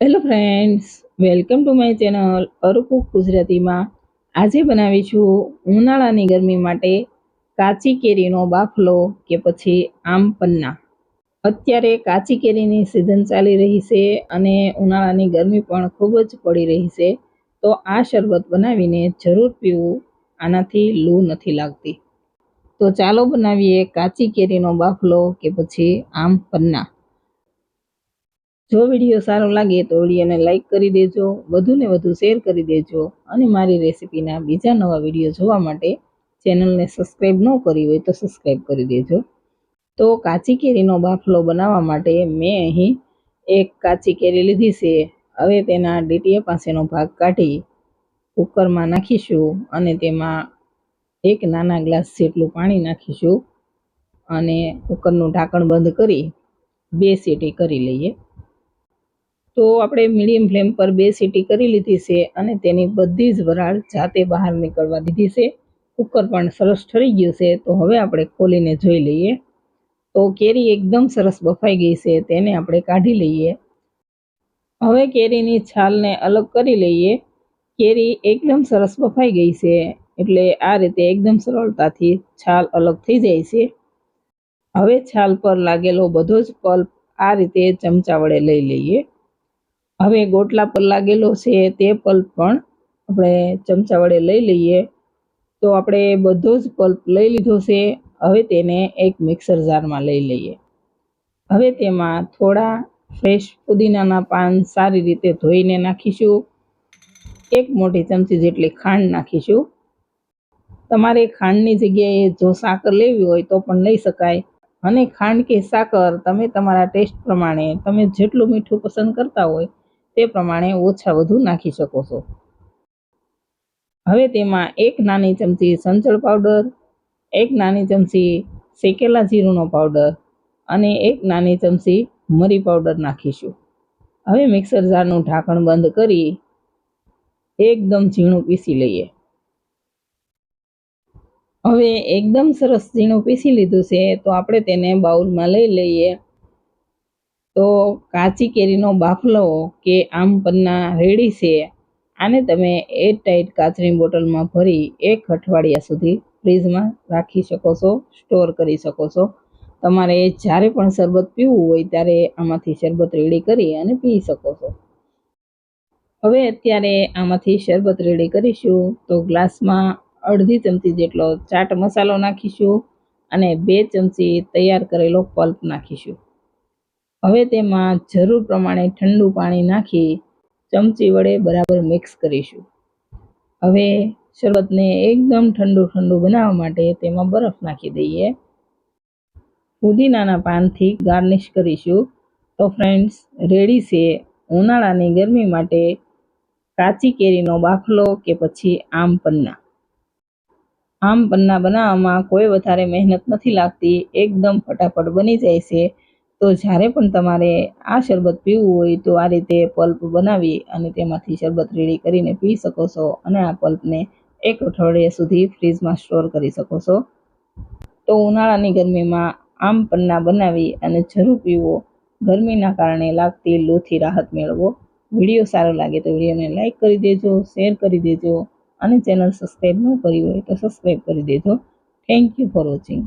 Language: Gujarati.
Hello friends welcome to my channel અરુકુક ગુજરાતીમાં આજે બનાવીશું ઉનાળાની ગરમી માટે કાચી કેરીનો બાફલો કે પછી આમ પન્ના. અત્યારે કાચી કેરીની સિઝન ચાલી રહી છે અને ઉનાળાની ગરમી પણ ખૂબ જ પડી રહી છે. તો આ શરબત બનાવીને જરૂર પીવું, આનાથી લૂ નથી લાગતી. તો ચાલો બનાવીએ કાચી કેરીનો બાફલો કે પછી આમ પન્ના. જો વીડિયો સારો લાગે તો વિડીયોને લાઇક કરી દેજો, વધુને વધુ શેર કરી દેજો અને મારી રેસિપીના બીજા નવા વીડિયો જોવા માટે ચેનલને સબસ્ક્રાઈબ ન કરી હોય તો સબસ્ક્રાઈબ કરી દેજો. તો કાચી કેરીનો બાફલો બનાવવા માટે મેં અહીં એક કાચી કેરી લીધી છે. હવે તેના ડીટીએ પાસેનો ભાગ કાઢી કુકરમાં નાખીશું અને તેમાં એક નાના ગ્લાસ જેટલું પાણી નાખીશું અને કુકરનું ઢાંકણ બંધ કરી બે સીટી કરી લઈએ. તો આપણે મીડિયમ ફ્લેમ પર બે સીટી કરી લીધી છે અને તેની બધી જ વરાળ જાતે બહાર નીકળવા દીધી છે. કુકર પણ સરસ ઠરી ગયું છે, તો હવે આપણે ખોલીને જોઈ લઈએ. તો કેરી એકદમ સરસ બફાઈ ગઈ છે, તેને આપણે કાઢી લઈએ. હવે કેરીની છાલને અલગ કરી લઈએ. કેરી એકદમ સરસ બફાઈ ગઈ છે, એટલે આ રીતે એકદમ સરળતાથી છાલ અલગ થઈ જાય છે. હવે છાલ પર લાગેલો બધો જ પલ્પ આ રીતે ચમચા વડે લઈ લઈએ. હવે ગોટલા પર લાગેલો છે તે પલ્પ પણ આપણે ચમચા વડે લઈ લઈએ. તો આપણે બધો જ પલ્પ લઈ લીધો છે. હવે તેને એક મિક્સર જારમાં લઈ લઈએ. હવે તેમાં થોડા ફ્રેશ પુદીનાના પાન સારી રીતે ધોઈને નાખીશું. એક મોટી ચમચી જેટલી ખાંડ નાખીશું. તમારે ખાંડની જગ્યાએ જો સાકર લેવી હોય તો પણ લઈ શકાય. અને ખાંડ કે સાકર તમે તમારા ટેસ્ટ પ્રમાણે તમે જેટલું મીઠું પસંદ કરતા હોય તે પ્રમાણે ઓછા વધુ નાખી શકો છો. હવે તેમાં એક નાની ચમચી સંચળ પાવડર, એક નાની ચમચી શેકેલા જીરુંનો પાવડર અને એક નાની ચમચી મરી પાવડર નાખીશું. હવે મિક્સર જારનું ઢાંકણ બંધ કરી એકદમ ઝીણું પીસી લઈએ. હવે એકદમ સરસ ઝીણું પીસી લીધું છે તો આપણે તેને બાઉલમાં લઈ લઈએ. તો કાચી કેરીનો બાફલો કે આમ પન્ના રેડી છે, આને તમે એર ટાઈટ કાચની બોટલમાં ભરી એક અઠવાડિયા સુધી ફ્રીજમાં રાખી શકો છો, સ્ટોર કરી શકો છો. તમારે જ્યારે પણ શરબત પીવું હોય ત્યારે આમાંથી શરબત રેડી કરી અને પી શકો છો. હવે અત્યારે આમાંથી શરબત રેડી કરીશું તો ગ્લાસમાં અડધી ચમચી જેટલો ચાટ મસાલો નાખીશું અને બે ચમચી તૈયાર કરેલો પલ્પ નાખીશું. હવે તેમાં જરૂર પ્રમાણે ઠંડુ પાણી નાખી ચમચી વડે બરાબર મિક્સ કરીશું. હવે શરબતને એકદમ ઠંડુ ઠંડુ બનાવવા માટે તેમાં બરફ નાખી દઈએ. પુદીનાના પાનથી ગાર્નિશ કરીશું. તો ફ્રેન્ડ્સ, રેડી છે ઉનાળાની ગરમી માટે કાચી કેરીનો બાફલો કે પછી આમ પન્ના. આમ પન્ના બનાવવામાં કોઈ વધારે મહેનત નથી લાગતી, એકદમ ફટાફટ બની જાય છે. તો જ્યારે પણ તમારે આ શરબત પીવું હોય તો આ રીતે પલ્પ બનાવી અને તેમાંથી શરબત રેડી કરીને પી શકો છો અને આ પલ્પને એક અઠવાડિયા સુધી ફ્રીજમાં સ્ટોર કરી શકો છો. તો ઉનાળાની ગરમીમાં આમ પન્ના બનાવી અને જરૂર પીવો. ગરમીના કારણે લાગતી લોથી રાહત મેળવો. વીડિયો સારો લાગે તો વિડીયોને લાઇક કરી દેજો, શેર કરી દેજો અને ચેનલ સબસ્ક્રાઈબ ન કરી હોય તો સબસ્ક્રાઈબ કરી દેજો. Thank you for watching